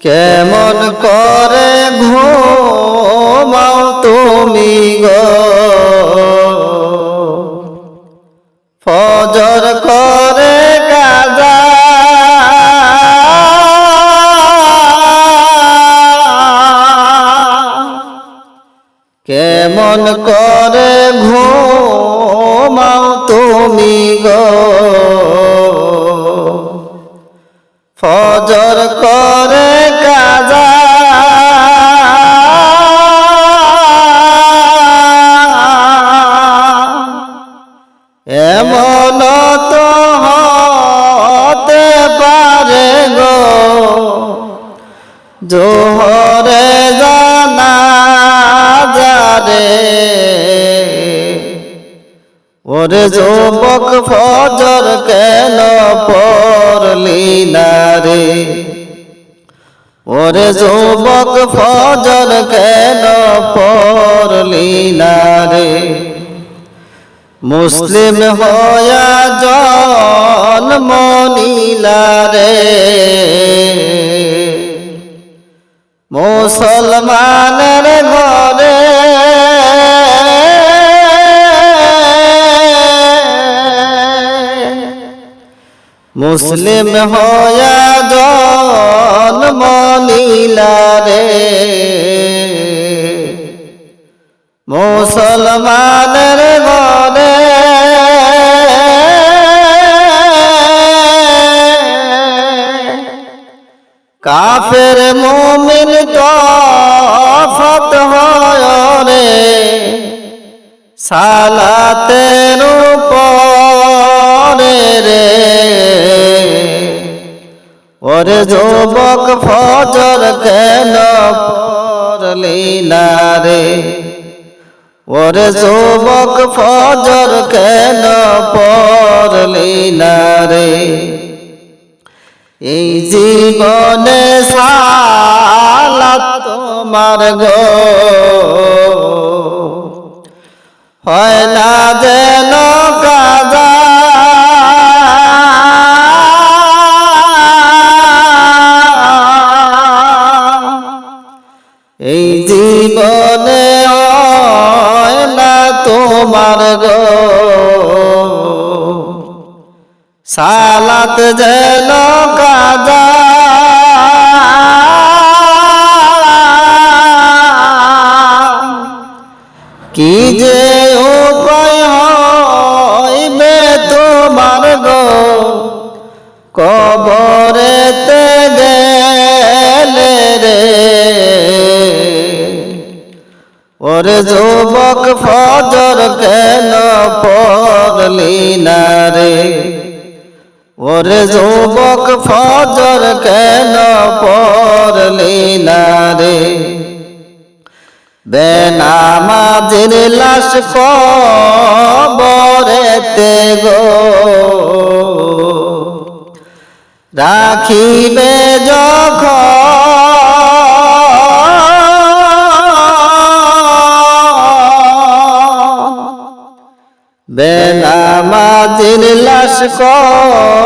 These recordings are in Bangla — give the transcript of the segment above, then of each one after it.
কেমন করে ঘুমাও তুমি গো? ফজর করে গাজা কেমন করে ঘুমাও তুমি গো? যুবক ফজর কেন পড়লি না রে? ওরে যুবক ফজর কেন পড়লি না রে? মুসলিম হয়া জন্ম নিলা রে। মুসলমানের ঘরে মুসলিম হয়া জন্ম রে মুসলমানের ঘরে কাফের মুমিন তফাত হয় রে। সালাতের যুবক ফজর কেন পড়লি না রে? ওরে যুবক ফজর কেন পড়লি না রে? এই জীবনে সালাত তোমার গো। হয় না যেন সালাত যেন কাজা কি যে উপায় হইবে তোমার গো? কবরেতে গেলে রে। ওরে যুবক ফজর কেন রে ওরে যুবক ফজর কেন পড়লি না রে? বেনামাজির লাশ কবরেতে গো। রাখিবে যখন। বেনামাজির লাশ কবরেতে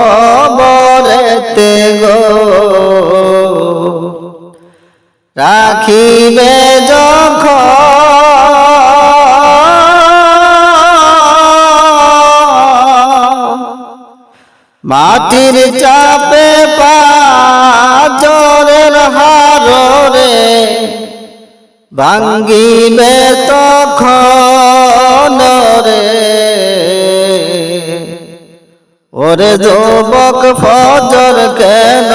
ভাঙ্গিবে তখন রে, ওরে যুবক ফজর কেন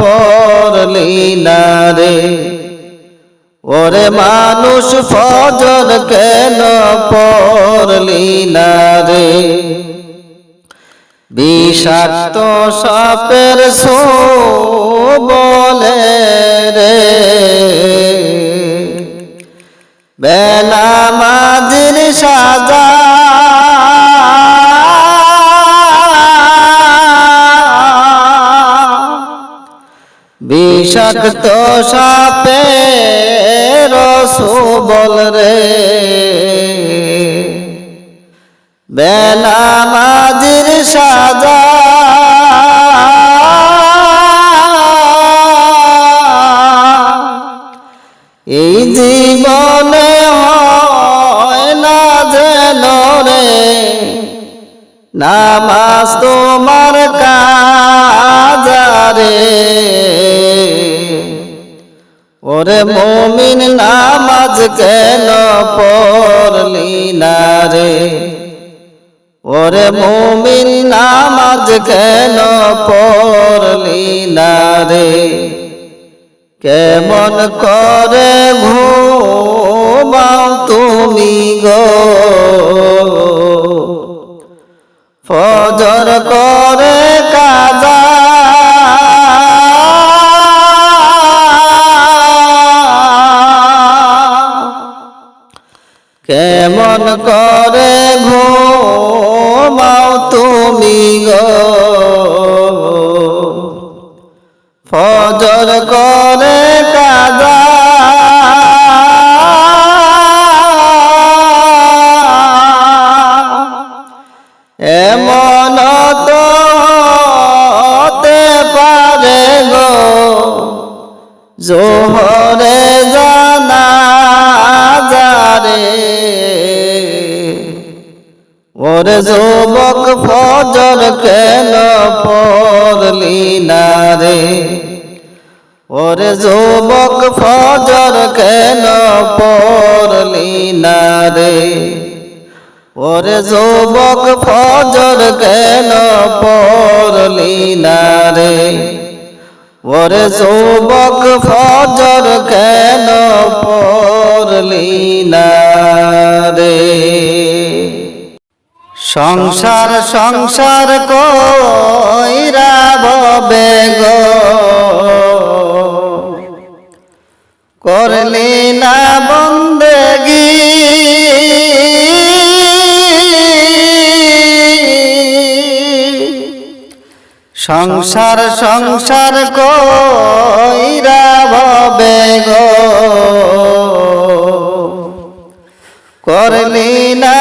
পড়লি না রে? ওরে মানুষ ফজর কেন পড়লি না রে? বিষাক্ত সাপের সো বলে রে বেলা মাদির সাজা। বিষাক্ত সাপে রসুবল রে। বেলা মাদির সাজা। এই জীবনে নামাজ তোমার কাজারে। ওরে মমিন নামাজ কেন পড়লি না রে? ওরে মমিন নামাজ কেন পড়লি না রে? কেমন করে ঘুমাও তুমি গো? ফজর করে কাজা। কেমন করে ঘুমাও তুমি গো? ফজর করে যুবক ফজর কেন পড়লি না রে ওরে যুবক ফজর কেন পড়লি না রে ওরে যুবক ফজর কেন পড়লি না রে ওরে যুবক ফজর কেন পড়লি না রে সংসার সংসার কইরা ববে গো। করলি না বন্দেগি। সংসার সংসার কইরা ভবে গো। করলি না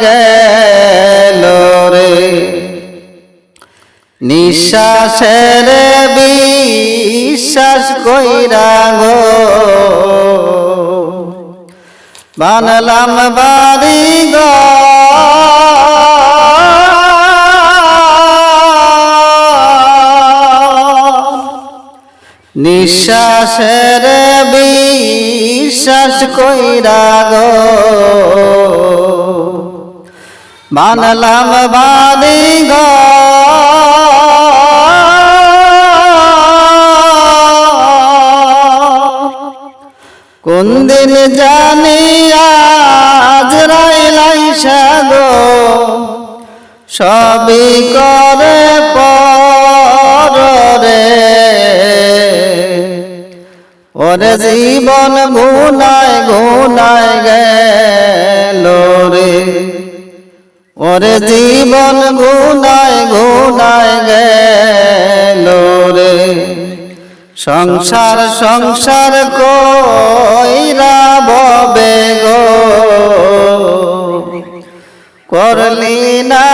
গেল রে। নিঃশ্বাসের বিশ্বাস কইরা গো। বানলাম বাড়ি গো। নিঃশ্বাসের বিশ্বাস কইরা গো। বানলাম বাড়ি গো কোন দিন জানি আজ রাইলাই সাগো। সবই করে পরে ওরে জীবন গুনায় গুনায় গেল ওরে জীবন গুনায় গুনায় গেল রে। সংসার সংসার কইরা ববে গো। করলি না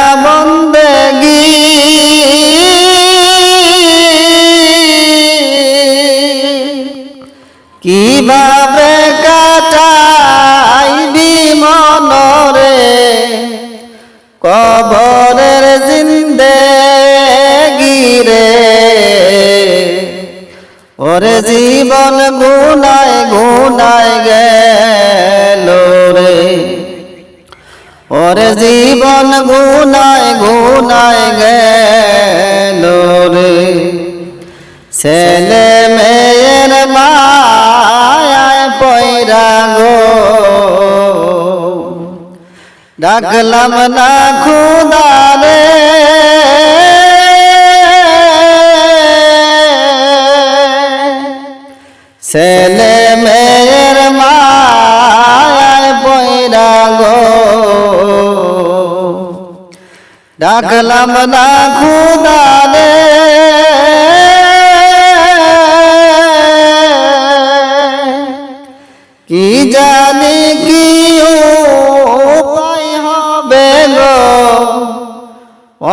গুনায় গুনায় গেল রে। ওরে জীবন গুনায় গুনায় গেল রে। ছেলে মেয়ের মায়ায় পয়রা গো। ডাকলাম না খুদারে ছেলে মেয়ের মায় পয়রা গো। ডাকলাম না খুদারে। কি জানি কি হবে গো।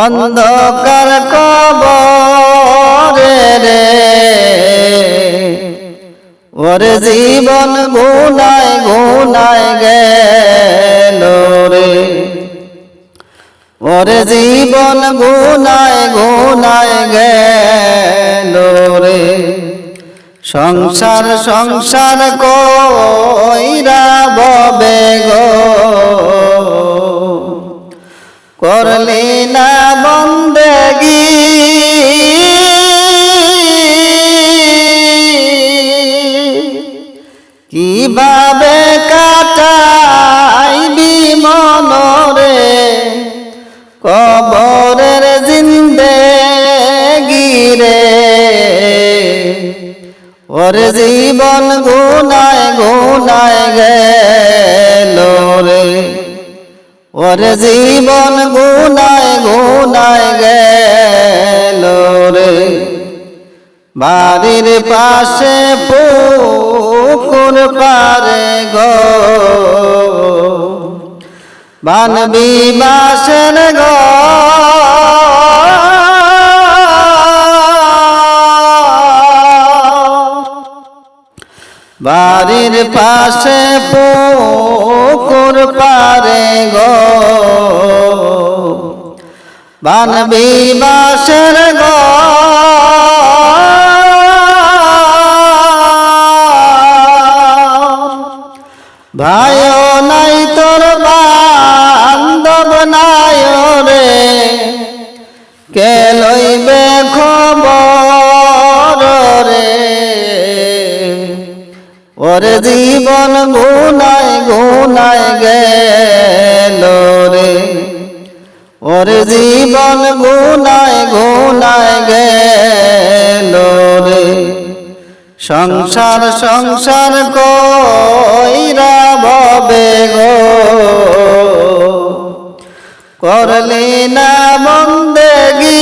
অন্ধকার কবরে রে। ওরে জীবন গুনায় গুনায় গেল রে। ওরে জীবন গুনায় গুনায় গেল রে। সংসার সংসার কইরা ববে গো। করলি না বন্দেগি ওরে জীবন গুনায় গুনায় গেল রে। ওরে জীবন গুনায় গুনায় গেল রে। বাড়ির পাশে পুকুর পারে গো। বানবি বাসের গো বাড়ির পাশে পুকুর পারে গো। বানবি বাসের গো। ভাইও ওরে জীবন গুনায় গুনায় গেল রে। ওরে জীবন গুনায় গুনায় গেল রে। সংসার সংসার কইরা ববে গো। করলি না বন্দেগি।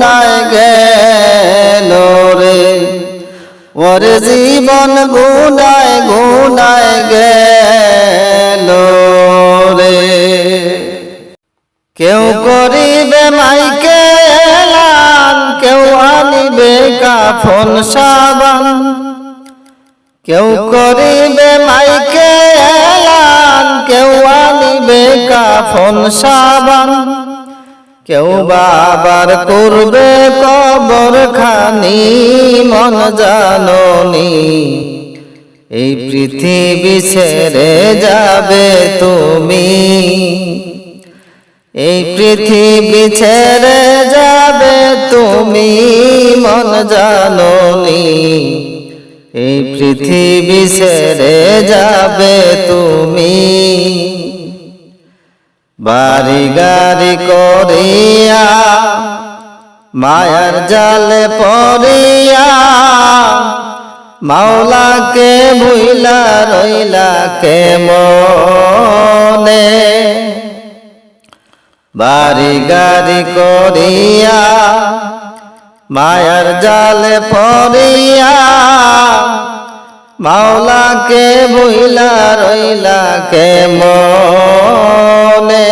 গুনায় গেল রে। ওরে জীবন গুনায় গুনায় গেল রে। কেউ করিবে মাইকে কেউ আনিবে কাফন সাবান। কেউ করিবে মাইকে কেউ আনিবে কাফন সাবান। কেউ বাবার করবে কবর খানি মন জাননি। এই পৃথিবী ছেড়ে যাবে তুমি। এই পৃথিবী ছেড়ে যাবে তুমি, মন জাননি। এই পৃথিবী ছেড়ে যাবে তুমি। বাড়ি গাড়ি করিয়া, মায়ার জালে পড়িয়া, মাওলাকে ভুইলা রইলা কে মনে বাড়ি গাড়ি করিয়া, মায়ার জালে পড়িয়া মাওলাকে ভুইলা রইলা কে মনে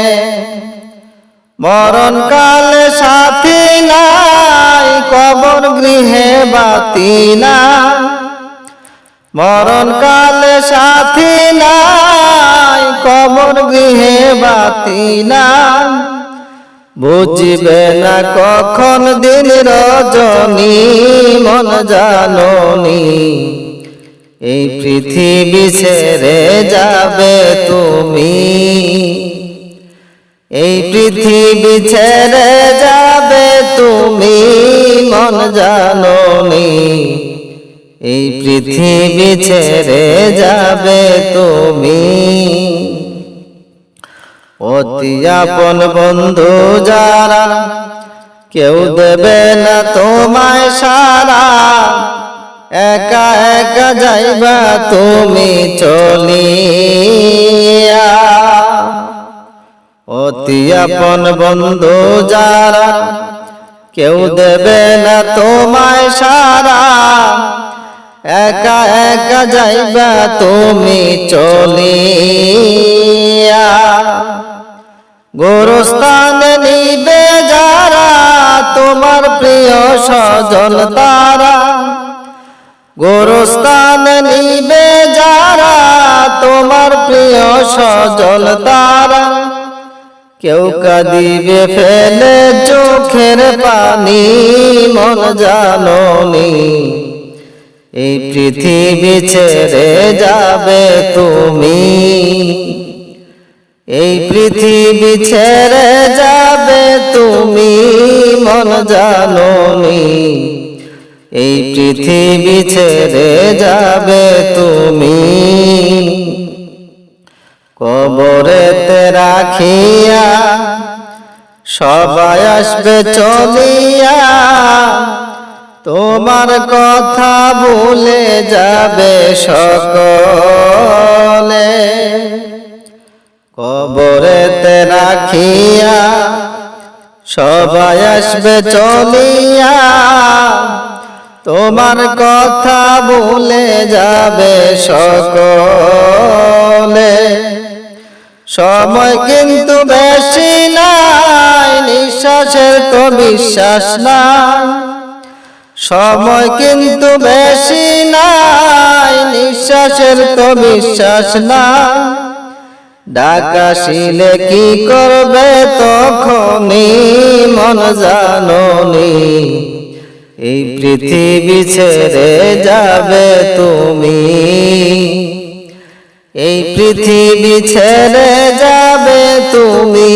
মরণ কালে সাথী নাই, কবর গৃহে বাতি না মরণ কালে সাথী নাই, কবর গৃহে বাতি না বুঝবে না কখন দিন রজনী, মন জাননী। এই পৃথিবী ছেড়ে যাবে তুমি। এই পৃথিবী ছেড়ে যাবে তুমি, মন জাননি। এই পৃথিবী ছেড়ে যাবে তুমি। অতি আপন বন্ধু যারা কেউ দেবে না তোমায় সারা। একা একা যাইবা তুমি চলিয়া। অতি আপন বন্ধু যারা কেউ দেবে না তোমায় সারা। একা একা যাইবা তুমি চলিয়া। গোরস্থানে নিবে যারা, তোমার প্রিয় সজন তারা। গোরস্থানে নিবে যারা, তোমার প্রিয় সজন তারা। কেউ কাঁদিবে ফেলে চোখের পানি, মন জাননি। এই পৃথিবী ছেড়ে যাবে তুমি। এই পৃথিবী ছেড়ে যাবে তুমি, মন জাননি। এই পৃথিবী ছেড়ে যাবে তুমি। কবরেতে রাখিয়া সবাই আসবে চলিয়া। তোমার কথা ভুলে যাবে সকলে। কবরেতে রাখিয়া সবাই আসবে চলিয়া। তোমার কথা ভুলে যাবে সকলে। সময় কিন্তু বেশি নাই, নিঃশ্বাসের তো বিশ্বাস নাই। সময় কিন্তু বেশি নাই, নিঃশ্বাসের তো বিশ্বাস নাই। ডাকাশিলে কি করবে তখনই মন জাননি। এই পৃথিবী ছেড়ে যাবে তুমি। এই পৃথিবী ছেড়ে যাবে তুমি,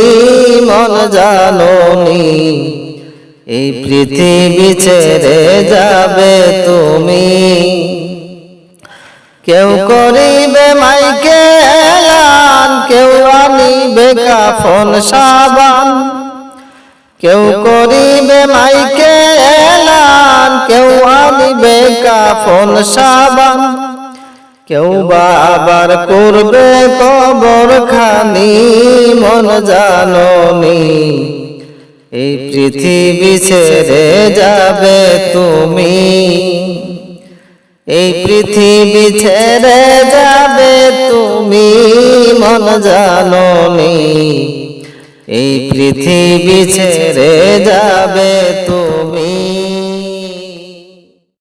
মন জাননি। এই পৃথিবী ছেড়ে যাবে তুমি। কেউ করিবে মাইকে এলান, কেউ আনিবে কাফন সাবান। কেউ করিবে মাইকে কেউ আনিবে কাফন সাবান। কেউ বাবার করবে কবর খানি মন জাননি। এই পৃথিবী ছেড়ে যাবে তুমি। এই পৃথিবী ছেড়ে যাবে তুমি মন জাননি। এই পৃথিবী ছেড়ে যাবে তুমি।